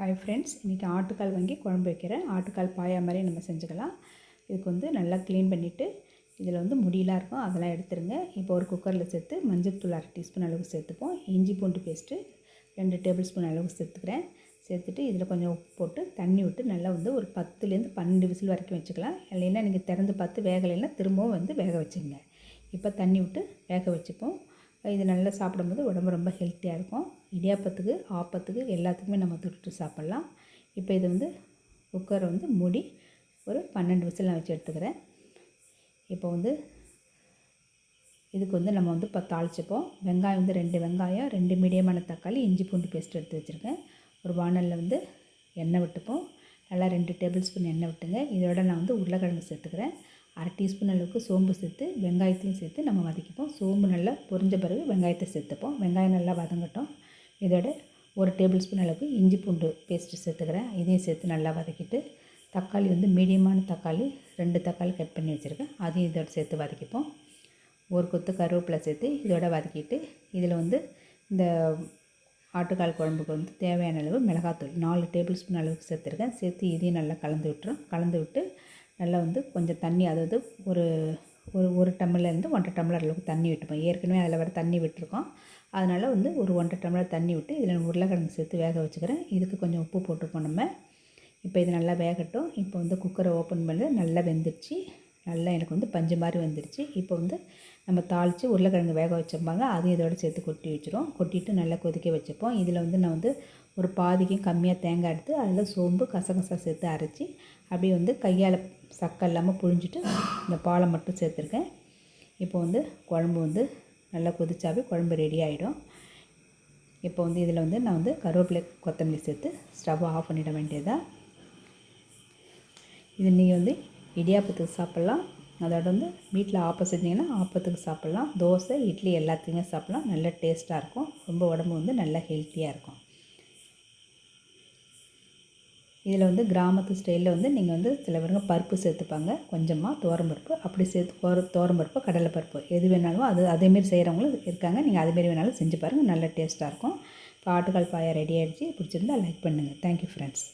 Hi friends இன்றைக்கி ஆட்டுக்கால் வாங்கி குழம்பு வைக்கிறேன். ஆட்டுக்கால் பாயா மாதிரி நம்ம செஞ்சுக்கலாம். இதுக்கு வந்து நல்லா க்ளீன் பண்ணிவிட்டு இதில் வந்து முடியெலாம் இருக்கும். அதெல்லாம் எடுத்துருங்க. இப்போ ஒரு குக்கரில் சேர்த்து மஞ்சள் தூள் அரை டீஸ்பூன் அளவு சேர்த்துப்போம். இஞ்சி பூண்டு பேஸ்ட்டு ரெண்டு டேபிள் ஸ்பூன் அளவுக்கு சேர்த்துக்கிறேன். சேர்த்துட்டு இதில் கொஞ்சம் உப்பு போட்டு தண்ணி விட்டு நல்லா வந்து ஒரு பத்துலேருந்து பன்னெண்டு விசில் வரைக்கும் வச்சுக்கலாம். இல்லைன்னா நீங்கள் திறந்து பார்த்து வேகலைன்னா திரும்பவும் வந்து வேக வச்சுங்க இப்போ தண்ணி விட்டு வேக வச்சுப்போம். இது நல்லா சாப்பிடும்போது உடம்பு ரொம்ப ஹெல்த்தியாக இருக்கும். இடியாப்பத்துக்கு ஆப்பத்துக்கு எல்லாத்துக்குமே நம்ம தொட்டு சாப்பிட்லாம். இப்போ இது வந்து குக்கரை வந்து மூடி ஒரு பன்னெண்டு விசில் நான் வச்சு எடுத்துக்கிறேன். இப்போ வந்து இதுக்கு வந்து நம்ம வந்து இப்போ தாளிச்சுப்போம். வெங்காயம் வந்து ரெண்டு வெங்காயம் ரெண்டு மீடியமான தக்காளி இஞ்சி பூண்டு பேஸ்ட் எடுத்து வச்சுருக்கேன். ஒரு வானலில் வந்து எண்ணெய் விட்டுப்போம். நல்லா ரெண்டு டேபிள் ஸ்பூன் எண்ணெய் விட்டுங்க. இதோட நான் வந்து உருளைக்கிழங்கு சேர்த்துக்கிறேன். அரை டீஸ்பூன் அளவுக்கு சோம்பு சேர்த்து வெங்காயத்தையும் சேர்த்து நம்ம வதக்கிப்போம். சோம்பு நல்லா பொரிஞ்ச பிறகு வெங்காயத்தை சேர்த்துப்போம். வெங்காயம் நல்லா வதங்கட்டும். இதோட ஒரு டேபிள் ஸ்பூன் அளவுக்கு இஞ்சி பூண்டு பேஸ்ட்டு சேர்த்துக்கிறேன். இதையும் சேர்த்து நல்லா வதக்கிட்டு தக்காளி வந்து மீடியமான தக்காளி ரெண்டு தக்காளி கட் பண்ணி வச்சுருக்கேன். அதையும் இதோட சேர்த்து வதக்கிப்போம். ஒரு கொத்து கருவேப்பிலை சேர்த்து இதோட வதக்கிட்டு இதில் வந்து இந்த ஆட்டுக்கால் குழம்புக்கு வந்து தேவையான அளவு மிளகாத்தூள் நாலு டேபிள் ஸ்பூன் அளவுக்கு சேர்த்துருக்கேன். சேர்த்து இதையும் நல்லா கலந்து விட்டுரும் கலந்து விட்டு நல்லா வந்து கொஞ்சம் தண்ணி அதாவது ஒரு ஒரு ஒரு டம்ளர்லேருந்து ஒன்றரை டம்ளர் அளவுக்கு தண்ணி விட்டுப்போம். ஏற்கனவே அதில் வர தண்ணி விட்டுருக்கோம். அதனால் வந்து ஒரு ஒன்றரை டம்ளர் தண்ணி விட்டு இதில் உருளைக்கிழங்கு சேர்த்து வேக வச்சுக்கிறேன். இதுக்கு கொஞ்சம் உப்பு போட்டுப்போம் நம்ம. இப்போ இது நல்லா வேகட்டும். இப்போ வந்து குக்கரை ஓப்பன் பண்ணி நல்லா வெந்துருச்சு நல்லா எனக்கு வந்து பஞ்சு மாதிரி வந்துருச்சு இப்போ வந்து நம்ம தாளித்து உருளைக்கிழங்கு வேக வச்சிருப்பாங்க அதையும் இதோட சேர்த்து கொட்டி வச்சுருவோம். கொட்டிட்டு நல்லா கொதிக்க வச்சுப்போம். இதில் வந்து நான் வந்து ஒரு பாதிக்கும் கம்மியாக தேங்காய் எடுத்து அதில் சோம்பு கசகசா சேர்த்து அரைச்சி அப்படியே வந்து கையால் சக்கை இல்லாமல் புழிஞ்சிட்டு இந்த பாலை மட்டும் சேர்த்துருக்கேன். இப்போ வந்து குழம்பு வந்து நல்லா கொதிச்சாவே குழம்பு ரெடி ஆகிடும் இப்போ வந்து இதில் வந்து நான் வந்து கருவேப்பிலை கொத்தமல்லி சேர்த்து ஸ்டவ்வை ஆஃப் பண்ணிட வேண்டியதாக இது நீங்கள் வந்து இடியாப்பத்துக்கு சாப்பிட்லாம். அதோட வந்து வீட்டில் ஆப்பம் செஞ்சிங்கன்னா ஆப்பத்துக்கு சாப்பிட்லாம். தோசை இட்லி எல்லாத்துக்குமே சாப்பிட்லாம். நல்ல டேஸ்ட்டாக இருக்கும். ரொம்ப உடம்பு வந்து நல்லா ஹெல்த்தியாக இருக்கும். இதில் வந்து கிராமத்து ஸ்டைலில் வந்து நீங்கள் வந்து சில பேருங்க பருப்பு சேர்த்துப்பாங்க. கொஞ்சமாக பருப்பு. அப்படி சேர்த்து பருப்பு கடலை பருப்பு எது வேணாலும் அது அதேமாரி செய்கிறவங்களும் இருக்காங்க. நீங்கள் அதுமாரி வேணாலும் செஞ்சு பாருங்கள் நல்ல டேஸ்ட்டாக இருக்கும். இப்போ ஆட்டுக்கால் பாயா ரெடி ஆகிடுச்சு பிடிச்சிருந்தா லைக் பண்ணுங்கள் தேங்க்யூ ஃப்ரெண்ட்ஸ்